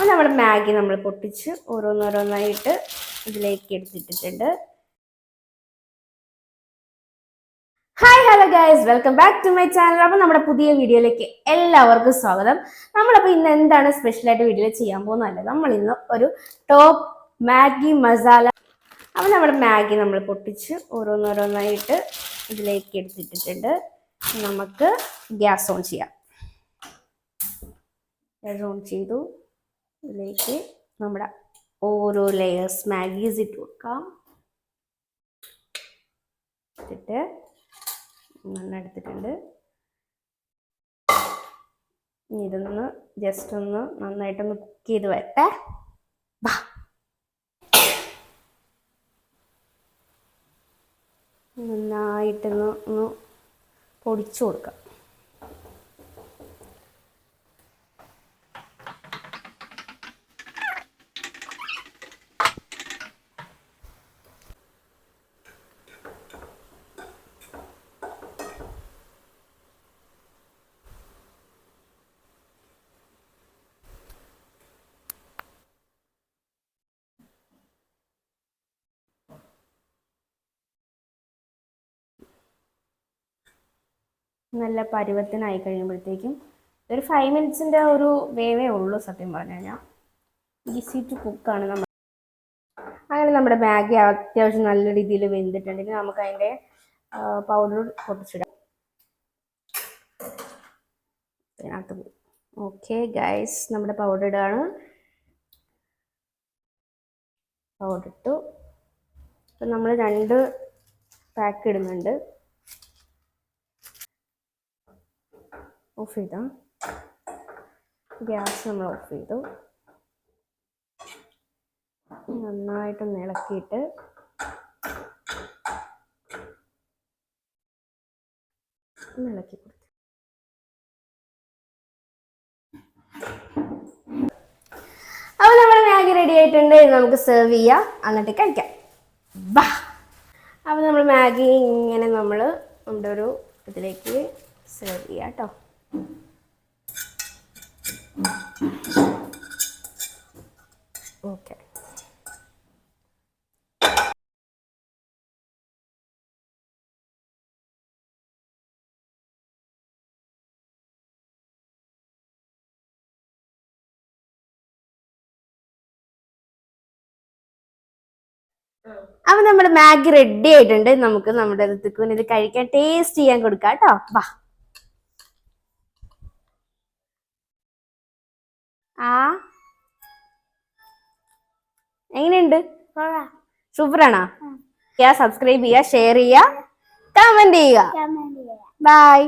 അപ്പോൾ നമ്മുടെ മാഗി നമ്മൾ പൊട്ടിച്ച് ഓരോന്നോരോന്നായിട്ട് ഇതിലേക്ക് എടുത്തിട്ടിട്ടുണ്ട്. Hi hello guys welcome back to my channel അപ്പോൾ നമ്മുടെ പുതിയ വീഡിയോയിലേക്ക് എല്ലാവർക്കും സ്വാഗതം. നമ്മളപ്പോൾ ഇന്ന് എന്താണ് സ്പെഷ്യലായിട്ട് വീഡിയോയിൽ ചെയ്യാൻ പോകുന്നതല്ല നമ്മൾ ഇന്ന് ഒരു ടോപ്പ് മാഗി മസാല അപ്പോൾ നമ്മുടെ മാഗി നമ്മൾ പൊട്ടിച്ച് ഓരോന്നോരോന്നായിട്ട് ഇതിലേക്ക് എടുത്തിട്ടിട്ടുണ്ട്. നമുക്ക് ഗ്യാസ് ഓൺ ചെയ്യാം. ഗ്യാസ് ഓൺ ചെയ്തു. ഇതിലേക്ക് നമ്മുടെ ഓരോ ലെയേഴ്സ് മാഗീസ് ഇട്ട് കൊടുക്കാം. ഇട്ടിട്ട് മണ്ണ് എടുത്തിട്ടുണ്ട്. ഇതൊന്ന് ജസ്റ്റ് ഒന്ന് നന്നായിട്ടൊന്ന് കുക്ക് ചെയ്ത് വരട്ടെ. നന്നായിട്ടൊന്ന് ഒന്ന് പൊടിച്ചു കൊടുക്കാം. നല്ല പരുവത്തിനായി കഴിയുമ്പോഴത്തേക്കും ഒരു ഫൈവ് മിനിറ്റ്സിന്റെ ഒരു വേവേ ഉള്ളൂ സത്യം പറഞ്ഞു കഴിഞ്ഞാൽ ഈസി ടു കുക്കാണ് നമ്മൾ അങ്ങനെ നമ്മുടെ മാഗി അത്യാവശ്യം നല്ല രീതിയിൽ വെന്തിട്ടുണ്ടെങ്കിൽ നമുക്ക് അതിന്റെ പൗഡർ പൊട്ടിച്ചിടാം. ഇതിനകത്ത് ഓക്കെ ഗൈസ് നമ്മുടെ പൗഡർ ഇടാണ്. പൗഡർ ഇട്ടു. അപ്പം നമ്മൾ രണ്ട് പാക്ക് ഇടുന്നുണ്ട്. ഓഫ് ചെയ്താൽ ഗ്യാസ് നമ്മൾ ഓഫ് ചെയ്തു. നന്നായിട്ടൊന്ന് ഇളക്കിയിട്ട് ഒന്ന് ഇളക്കി കൊടുത്തു അപ്പോൾ നമ്മുടെ മാഗി റെഡി ആയിട്ടുണ്ട്. നമുക്ക് സെർവ് ചെയ്യാം. എന്നിട്ട് കഴിക്കാം. ബാ. അപ്പോൾ നമ്മൾ മാഗി ഇങ്ങനെ നമ്മൾ നമ്മുടെ ഒരു ഇതിലേക്ക് സെർവ് ചെയ്യാം കേട്ടോ ഓക്കെ. അപ്പൊ നമ്മുടെ മാഗി റെഡി ആയിട്ടുണ്ട്. നമുക്ക് നമ്മുടെ ഋതുക്കുവിന് ഇത് കഴിക്കാൻ ടേസ്റ്റ് ചെയ്യാൻ കൊടുക്കാം കേട്ടോ. വാ. ആ. എങ്ങനെയുണ്ട്? സൂപ്പറാണോ? സബ്സ്ക്രൈബ് ചെയ്യുക ഷെയർ ചെയ്യുക കമന്റ് ചെയ്യുക ബൈ